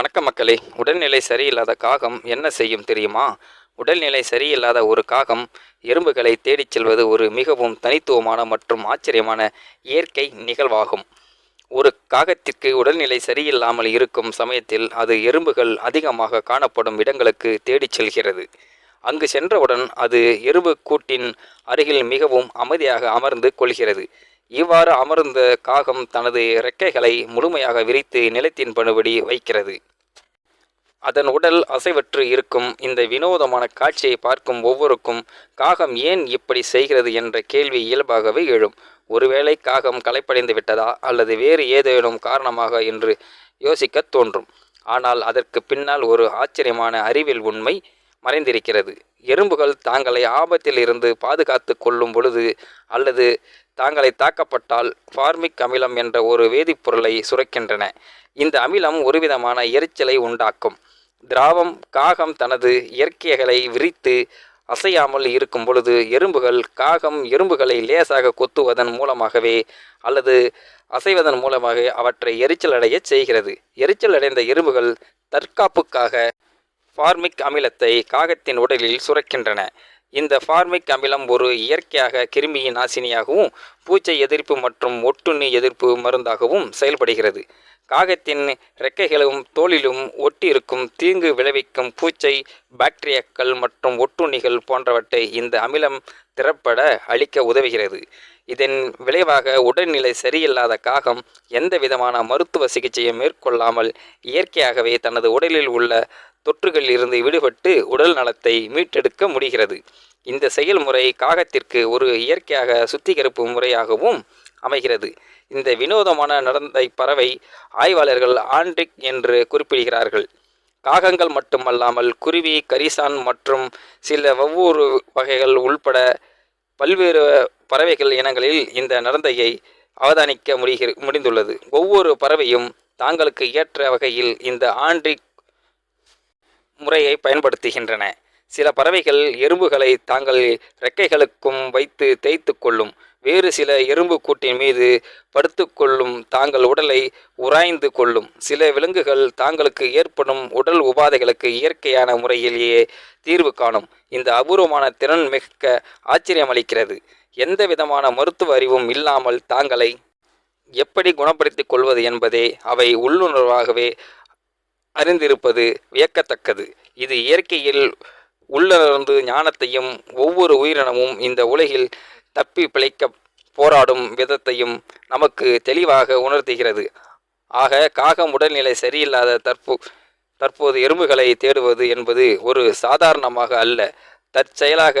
வணக்கம் மக்களே. உடல்நிலை சரியில்லாத காகம் என்ன செய்யும் தெரியுமா? உடல்நிலை சரியில்லாத ஒரு காகம் எறும்புகளை தேடிச் செல்வது ஒரு மிகவும் தனித்துவமான மற்றும் ஆச்சரியமான இயற்கை நிகழ்வாகும். ஒரு காகத்திற்கு உடல்நிலை சரியில்லாமல் இருக்கும் சமயத்தில் அது எறும்புகள் அதிகமாக காணப்படும் இடங்களுக்கு தேடிச் செல்கிறது. அங்கு சென்றவுடன் அது எறும்பு கூட்டின் அருகில் மிகவும் அமைதியாக அமர்ந்து கொள்கிறது. இவ்வாறு அமர்ந்த காகம் தனது இறக்கைகளை முழுமையாக விரித்து நிலத்தின் படுபடி வைக்கிறது. அதன் உடல் அசைவற்று இருக்கும். இந்த வினோதமான காட்சியை பார்க்கும் ஒவ்வொருக்கும் காகம் ஏன் இப்படி செய்கிறது என்ற கேள்வி இயல்பாகவே எழும். ஒருவேளை காகம் களைப்படைந்து விட்டதா அல்லது வேறு ஏதேனும் காரணமாக என்று யோசிக்கத் தோன்றும். ஆனால் அதற்கு பின்னால் ஒரு ஆச்சரியமான அறிவியல் உண்மை மறைந்திருக்கிறது. எறும்புகள் தாங்களை ஆபத்தில் இருந்து பாதுகாத்து கொள்ளும் பொழுது அல்லது தாங்களை தாக்கப்பட்டால் ஃபார்மிக் அமிலம் என்ற ஒரு வேதிப்பொருளை சுரக்கின்றன. இந்த அமிலம் ஒருவிதமான எரிச்சலை உண்டாக்கும். திராவம் காகம் தனது இயற்கைகளை விரித்து அசையாமல் இருக்கும் பொழுது எறும்புகள் காகம் எறும்புகளை லேசாக கொத்துவதன் மூலமாகவே அல்லது அசைவதன் மூலமாக அவற்றை எரிச்சல் அடையச் செய்கிறது. எரிச்சல் அடைந்த எறும்புகள் தற்காப்புக்காக ஃபார்மிக் அமிலத்தை காகத்தின் உடலில் சுரக்கின்றன. இந்த ஃபார்மிக் அமிலம் ஒரு இயற்கையாக கிருமியின் நாசினியாகவும் பூச்சை எதிர்ப்பு மற்றும் ஒட்டுண்ணி எதிர்ப்பு மருந்தாகவும் செயல்படுகிறது. காகத்தின் ரெக்கைகளும் தோலிலும் ஒட்டியிருக்கும் தீங்கு விளைவிக்கும் பூச்சை பாக்டீரியாக்கள் மற்றும் ஒட்டுண்ணிகள் போன்றவற்றை இந்த அமிலம் திறப்பட அழிக்க உதவுகிறது. இதன் விளைவாக உடல்நிலை சரியில்லாத காகம் எந்த விதமான மருத்துவ சிகிச்சையும் மேற்கொள்ளாமல் இயற்கையாகவே தனது உடலில் உள்ள தொற்றுகளில் இருந்து விடுபட்டு உடல் நலத்தை மீட்டெடுக்க முடிகிறது. இந்த செயல்முறை காகத்திற்கு ஒரு இயற்கையாக சுத்திகரிப்பு முறையாகவும் அமைகிறது. இந்த வினோதமான நடந்தை பறவை ஆய்வாளர்கள் ஆண்ட்ரிக் என்று குறிப்பிடுகிறார்கள். காகங்கள் மட்டுமல்லாமல் குருவி கரிசான் மற்றும் சில ஒவ்வொரு வகைகள் உள்பட பல்வேறு பறவைகள் இனங்களில் இந்த நடந்தையை அவதானிக்க முடிகிற முடிந்துள்ளது. ஒவ்வொரு பறவையும் தாங்களுக்கு ஏற்ற வகையில் இந்த ஆண்ட்ரிக் முறையை பயன்படுத்துகின்றன. சில பறவைகள் எறும்புகளை தாங்கள் ரெக்கைகளுக்கும் வைத்து தேய்த்து கொள்ளும். வேறு சில எறும்பு கூட்டின் மீது படுத்துக்கொள்ளும் தாங்கள் உடலை உராய்ந்து கொள்ளும். சில விலங்குகள் தாங்களுக்கு ஏற்படும் உடல் உபாதைகளுக்கு இயற்கையான முறையிலேயே தீர்வு காணும். இந்த அபூர்வமான திறன் மிக்க ஆச்சரியமளிக்கிறது. எந்த விதமான மருத்துவ அறிவும் இல்லாமல் தாங்களை எப்படி குணப்படுத்திக் கொள்வது என்பதே அவை உள்ளுணர்வாகவே அறிந்திருப்பது வியக்கத்தக்கது. இது இயற்கையில் உள்ளிருந்து ஞானத்தையும் ஒவ்வொரு உயிரினமும் இந்த உலகில் தப்பி பிழைக்க போராடும் விதத்தையும் நமக்கு தெளிவாக உணர்த்துகிறது. ஆக காகம் உடல்நிலை சரியில்லாத தற்போ தற்போது எறும்புகளை தேடுவது என்பது ஒரு சாதாரணமாக அல்ல. தற்செயலாக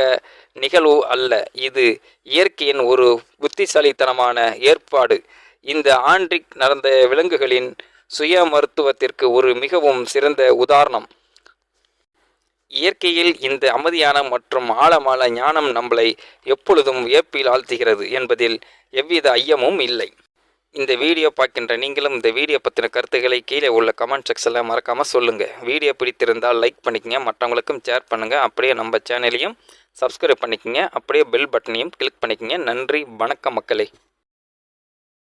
நிகழ்வு அல்ல. இது இயற்கையின் ஒரு புத்திசாலித்தனமான ஏற்பாடு. இந்த ஆண்டிக் நடந்த விலங்குகளின் சுய மருத்துவத்திற்கு ஒரு மிகவும் சிறந்த உதாரணம். இயற்கையில் இந்த அமைதியான மற்றும் ஆழமான ஞானம் நம்மளை எப்பொழுதும் வியப்பில் ஆழ்த்துகிறது என்பதில் எவ்வித ஐயமும் இல்லை. இந்த வீடியோ பார்க்கின்ற நீங்களும் இந்த வீடியோ பற்றின கருத்துக்களை கீழே உள்ள கமெண்ட் செக்ஷனில் மறக்காமல் சொல்லுங்கள் வீடியோ பிடித்திருந்தால் லைக் பண்ணிக்கங்க மற்றவங்களுக்கும் ஷேர் பண்ணுங்கள் அப்படியே நம்ம சேனலையும் சப்ஸ்கிரைப் பண்ணிக்கங்க அப்படியே பெல் பட்டனையும் கிளிக் பண்ணிக்கங்க. நன்றி வணக்கம் மக்களே.